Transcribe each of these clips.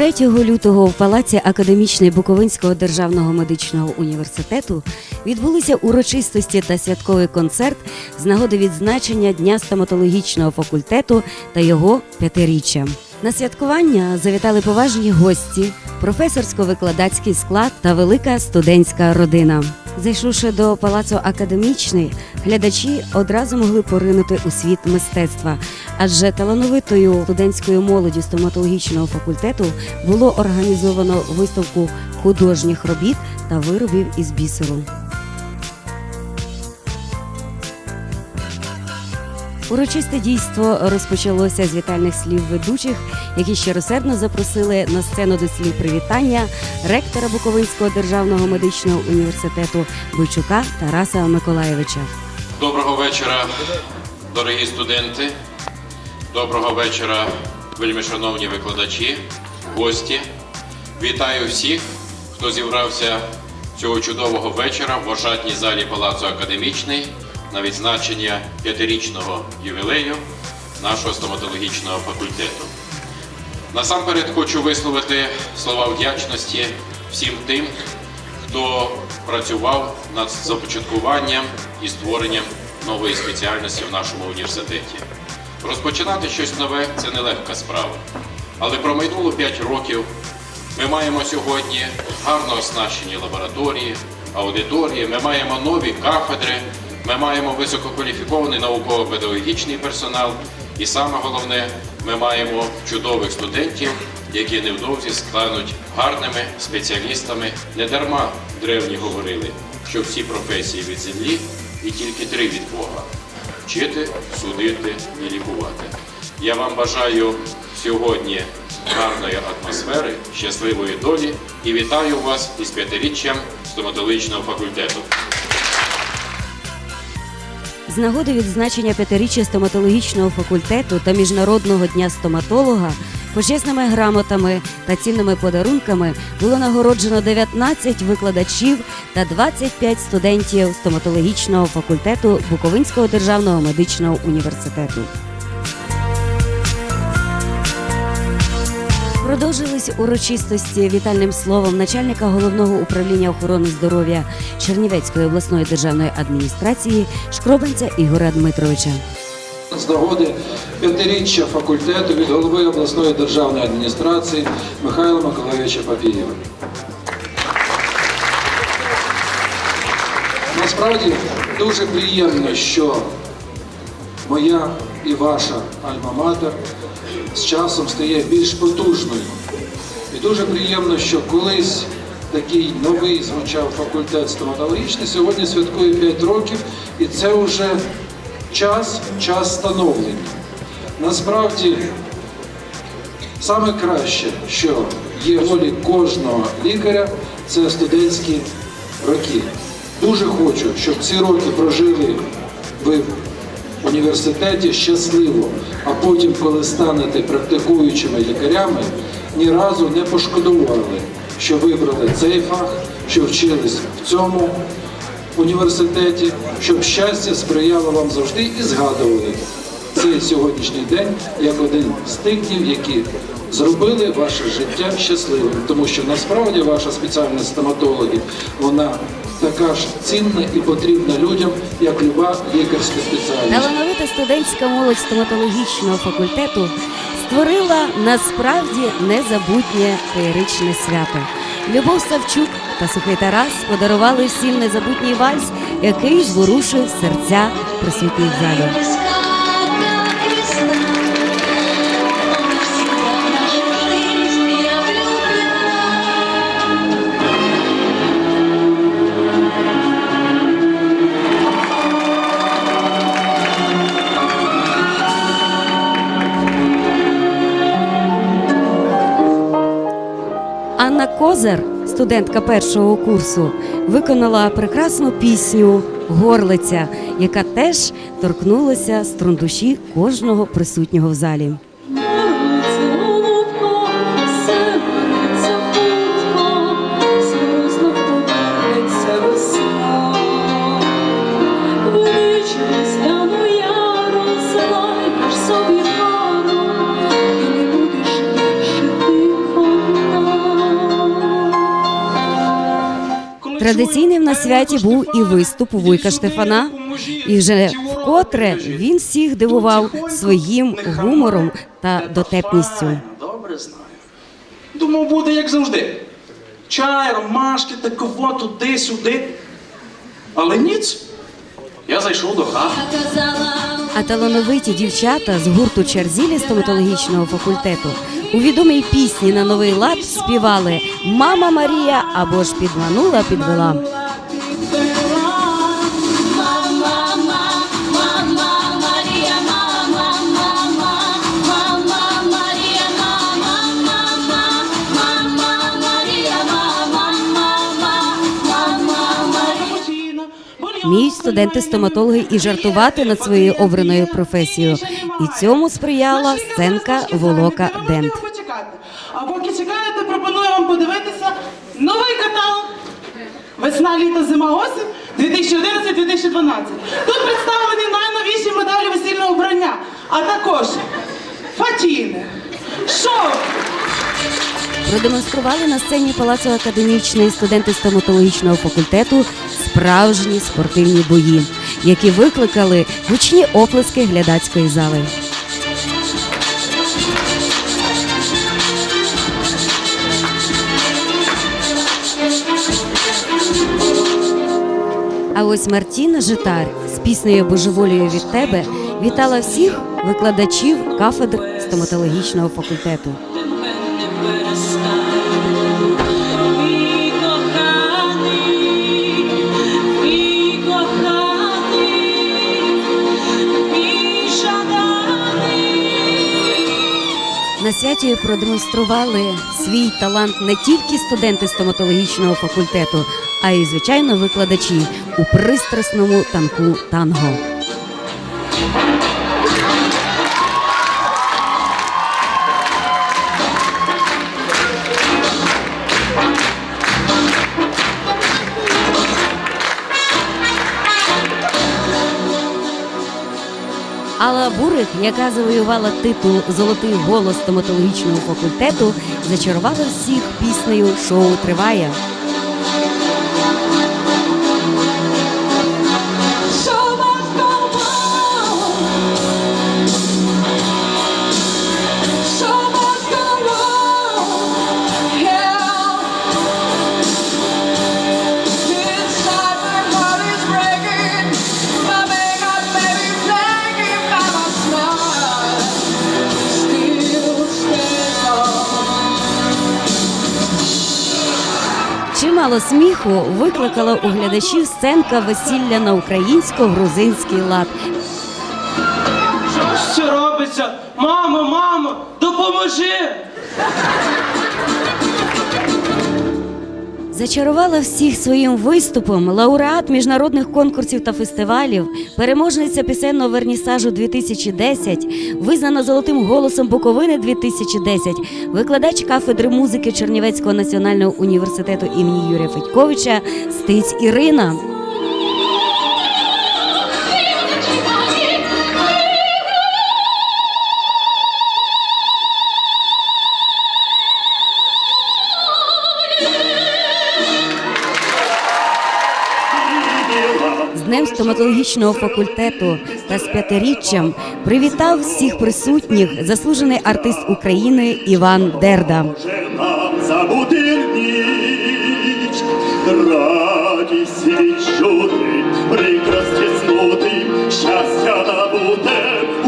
3 лютого в палаці академічний Буковинського державного медичного університету відбулися урочистості та святковий концерт з нагоди відзначення Дня стоматологічного факультету та його п'ятиріччя. На святкування завітали поважні гості, професорсько-викладацький склад та велика студентська родина. Зайшовши до палацу академічний, глядачі одразу могли поринути у світ мистецтва, адже талановитою студентською молоді стоматологічного факультету було організовано виставку художніх робіт та виробів із бісеру. Урочисте дійство розпочалося з вітальних слів ведучих, які щиросердно запросили на сцену до слів привітання ректора Буковинського державного медичного університету Бойчука Тараса Миколаєвича. Доброго вечора, дорогі студенти. Доброго вечора, вельми шановні викладачі, гості. Вітаю всіх, хто зібрався цього чудового вечора в ожатній залі Палацу Академічний на відзначення п'ятирічного ювілею нашого стоматологічного факультету. Насамперед хочу висловити слова вдячності всім тим, хто працював над започаткуванням і створенням нової спеціальності в нашому університеті. Розпочинати щось нове це нелегка справа. Але промайнуло 5 років. Ми маємо сьогодні гарно оснащені лабораторії, аудиторії, ми маємо нові кафедри, ми маємо висококваліфікований науково-педагогічний персонал, і саме головне, ми маємо чудових студентів, які невдовзі стануть гарними спеціалістами. Не дарма древні говорили, що всі професії від землі і тільки три від Бога вчити, судити і лікувати. Я вам бажаю сьогодні гарної атмосфери, щасливої долі і вітаю вас із п'ятиріччям стоматологічного факультету. З нагоди відзначення п'ятиріччя стоматологічного факультету та Міжнародного дня стоматолога почесними грамотами та цінними подарунками було нагороджено 19 викладачів та 25 студентів стоматологічного факультету Буковинського державного медичного університету. Продовжились урочистості вітальним словом начальника головного управління охорони здоров'я Чернівецької обласної державної адміністрації Шкробанця Ігоря Дмитровича. З нагоди п'ятиріччя факультету від голови обласної державної адміністрації Михайла Миколаївича Папієва. Насправді дуже приємно, що моя і ваша альма-матер з часом стає більш потужною. І дуже приємно, що колись такий новий звучав факультет стоматологічний, сьогодні святкує 5 років, і це вже час, час становлення. Насправді, саме краще, що є волі кожного лікаря, це студентські роки. Дуже хочу, щоб ці роки прожили ви університеті щасливо, а потім, коли станете практикуючими лікарями, ні разу не пошкодували, що вибрали цей фах, що вчились в цьому університеті, щоб щастя сприяло вам завжди і згадували. Цей сьогоднішній день як один з тих днів, які зробили ваше життя щасливим, тому що насправді ваша спеціальність стоматологів вона така ж цінна і потрібна людям, як люба лікарська спеціальність. Талановита студентська молодь стоматологічного факультету створила насправді незабутнє феєричне свято. Любов Савчук та Сухий Тарас подарували всім незабутній вальс, який зворушив серця присутніх в Козар, студентка першого курсу, виконала прекрасну пісню Горлиця, яка теж торкнулася струн душі кожного присутнього в залі. Традиційним на святі був і виступ Вуйка Штефана, і вже вкотре він всіх дивував своїм гумором та дотепністю. Добре знаю. Думав, буде як завжди. Чай, ромашки, таково, туди-сюди. Але ніц. Я зайшов до хати. А талановиті дівчата з гурту Черзілі стоматологічного факультету у відомій пісні на новий лад співали Мама Марія або ж підманула, підвела. мама, Вміють студенти-стоматологи і жартувати над своєю обраною професією. І цьому сприяла сценка Волока Дент. А поки чекаєте, пропоную вам подивитися новий каталог. Весна, літо, зима, осінь 2011-2012. Тут представлені найновіші моделі весільного вбрання, а також фатіни, шоу, Продемонстрували на сцені Палацу академічної студенти стоматологічного факультету справжні спортивні бої, які викликали гучні оплески глядацької зали. А ось Мартіна Житар з піснею Божеволію від тебе вітала всіх викладачів кафедр стоматологічного факультету. Святі продемонстрували свій талант не тільки студенти стоматологічного факультету, а й звичайно викладачі у пристрасному танку танго. Алла Бурик, яка завоювала титул Золотий голос стоматологічного факультету, зачарувала всіх піснею Шоу триває. Чимало сміху викликала у глядачів сценка весілля на українсько-грузинський лад. що робиться? Мамо, мамо, допоможи! Зачарувала всіх своїм виступом лауреат міжнародних конкурсів та фестивалів, переможниця пісенного вернісажу 2010, визнана золотим голосом Буковини 2010, викладач кафедри музики Чернівецького національного університету імені Юрія Федьковича Стиць Ірина. Стоматологічного факультету та з п'ятиріччям привітав всіх присутніх заслужений артист України Іван Дерда. Радість відчути, прекрасні снути, щастя повернути.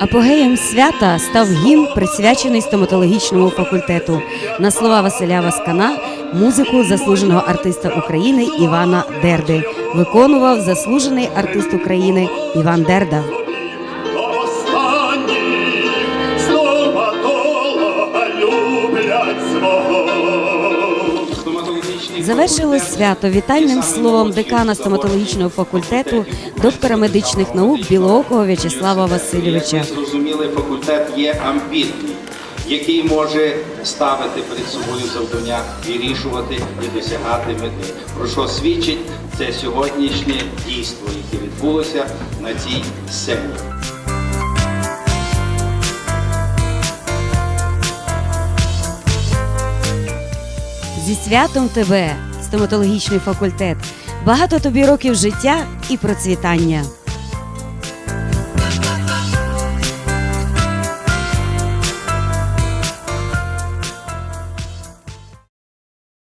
Апогеєм свята став гімн, присвячений стоматологічному факультету. На слова Василя Васкана музику заслуженого артиста України Івана Дерди виконував заслужений артист України Іван Дерда. Завершилось свято вітальним словом декана стоматологічного факультету, доктора медичних наук Білоокого В'ячеслава Васильовича. Зрозумілий факультет є амбітний, який може ставити перед собою завдання, вирішувати і досягати мети. Про що свідчить це сьогоднішнє дійство, яке відбулося на цій сцені. Зі святом тебе, стоматологічний факультет. Багато тобі років життя і процвітання.